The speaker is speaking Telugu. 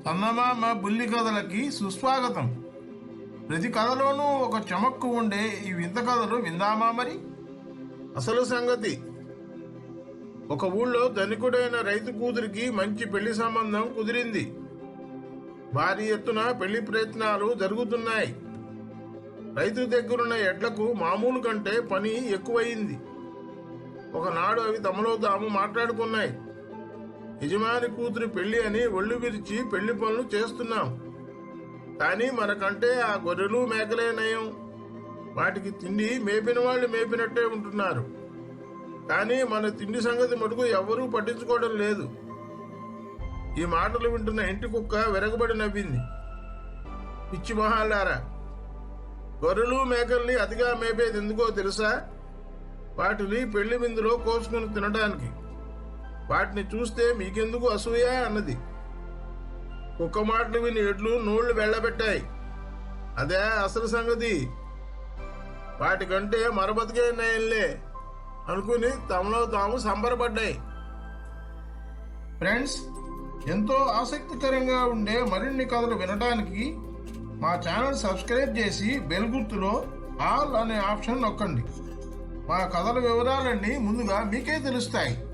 చందమామ బుల్లి కథలకి సుస్వాగతం. ప్రతి కథలోనూ ఒక చమక్కు ఉండే ఈ వింత కథలు విందామా మరి? అసలు సంగతి? ఒక ఊళ్ళో ధనికుడైన రైతు కూతురికి మంచి పెళ్ళి సంబంధం కుదిరింది. భారీ ఎత్తున పెళ్ళి ప్రయత్నాలు జరుగుతున్నాయి. రైతు దగ్గరున్న ఎడ్లకు మామూలు కంటే పని ఎక్కువయింది. ఒకనాడు అవి తమలో తాము మాట్లాడుకున్నాయి. యజమాని కూతురి పెళ్ళి అని ఒళ్ళు విరిచి పెళ్ళి పనులు చేస్తున్నాం. కానీ మనకంటే ఆ గొర్రెలు మేకలే నయం. వాటికి తిండి మేపిన వాళ్ళు మేపినట్టే ఉంటున్నారు. కానీ మన తిండి సంగతి మటుకు ఎవరూ పట్టించుకోవడం లేదు. ఈ మాటలు వింటున్న ఇంటి కుక్క విరగబడి నవ్వింది. పిచ్చి మొహాలారా గొర్రెలు మేకల్ని అతిగా మేపేది ఎందుకో తెలుసా? వాటిని పెళ్ళి విందులో కోసుకుని తినడానికి వాటిని చూస్తే మీకెందుకు అసూయ అన్నది. కుక్క మాటలు విని ఎడ్లు నోళ్ళు వెళ్ళబెట్టాయి. అదే అసలు సంగతి. వాటికంటే మరబతికే నయంలే అనుకుని తమలో తాము సంబరపడ్డాయి. ఫ్రెండ్స్ ఎంతో ఆసక్తికరంగా ఉండే మరిన్ని కథలు వినడానికి మా ఛానల్ సబ్స్క్రైబ్ చేసి బెల్ గుర్తులో ఆల్ అనే ఆప్షన్ నొక్కండి. మా కథల వివరాలన్నీ ముందుగా మీకే తెలుస్తాయి.